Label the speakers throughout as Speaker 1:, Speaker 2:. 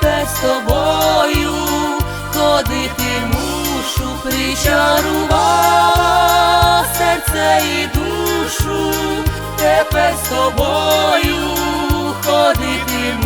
Speaker 1: тепер з тобою ходити мушу, причарував серце і душу, тепер з тобою ходити мушу.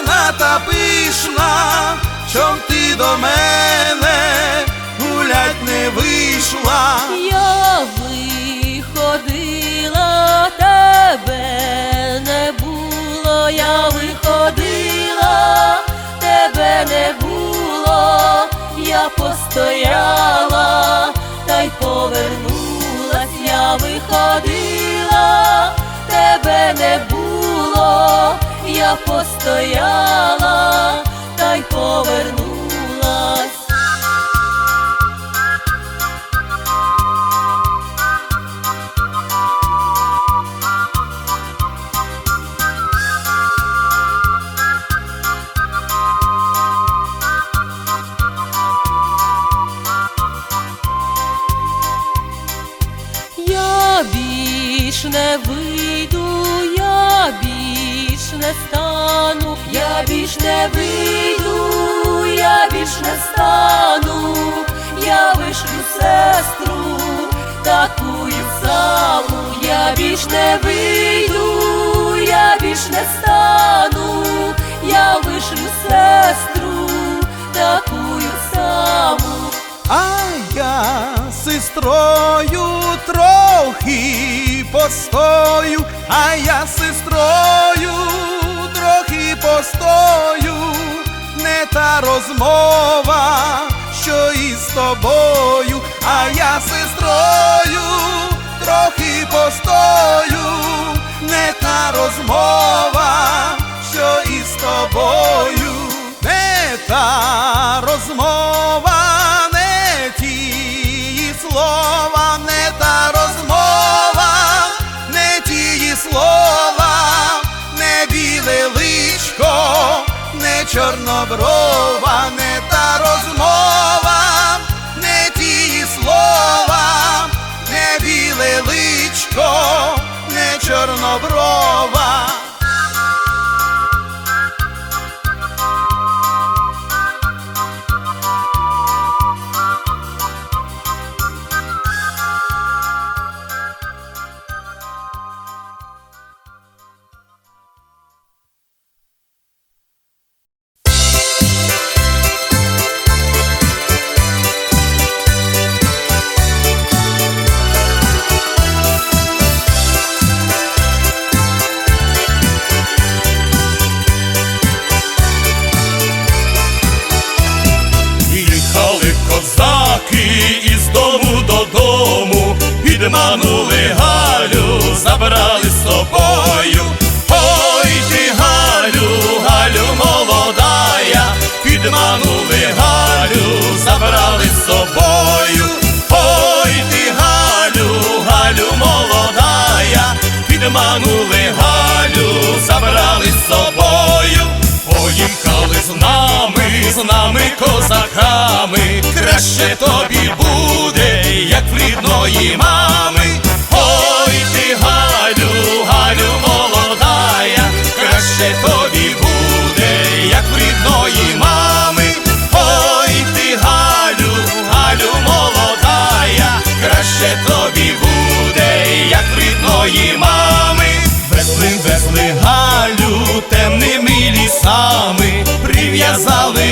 Speaker 1: постояла, та й повернулась, я виходила, тебе не було, я постояла, більш не вийду, я більш не стану, я більш не вийду, я більш не стану, я вишлю сестру, такую саму, я більш не вийду, я більш не стану, я вишлю сестру, такую саму.
Speaker 2: А я сестрою трохи постою, а я сестрою трохи постою, не та розмова, що із тобою, а я сестрою трохи постою, не та розмова, з нами козаками, краще тобі буде, як в рідної мами. Ой ти Галю, Галю молодая, краще тобі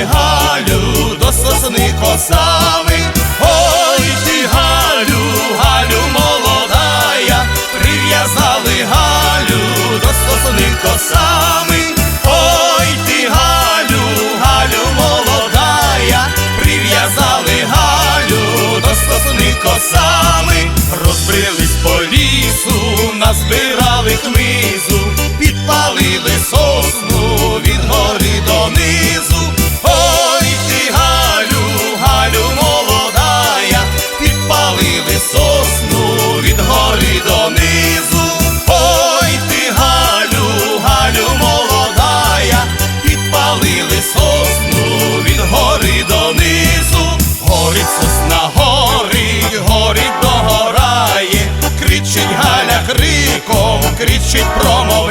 Speaker 2: Галю до сосни косами. Ой ти Галю, Галю молодая, прив'язали Галю до сосни косами. Ой ти Галю, Галю молодая, прив'язали Галю до сосни косами, розбрились по лісу, назбирали кричить, промовляє.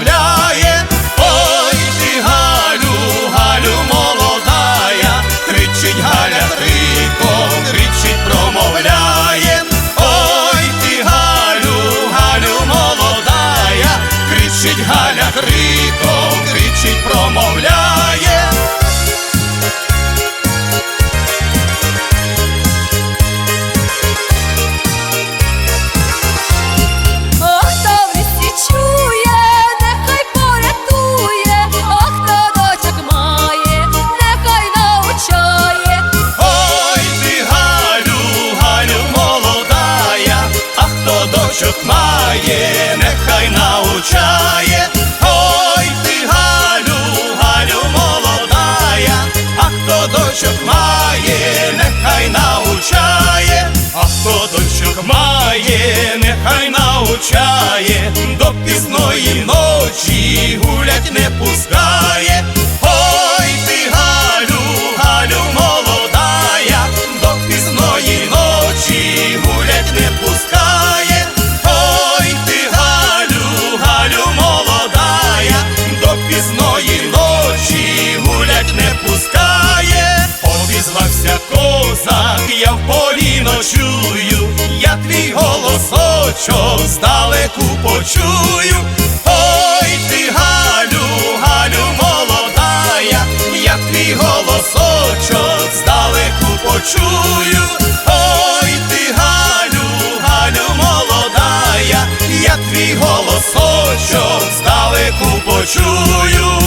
Speaker 2: Нехай научає, до пізної ночі гулять не пускає. Ой, ти Галю, Галю молодая, до пізної ночі гулять не пускає. Ой, ти Галю, Галю молодая, до пізної ночі гулять не пускає. Обізвався козак, я в полі ночую, я твій голосочок здалеку почую, ой ти Галю, Галю молодая, я твій голосочок здалеку почую, ой ти Галю, Галю молодая, я твій голосочок здалеку почую.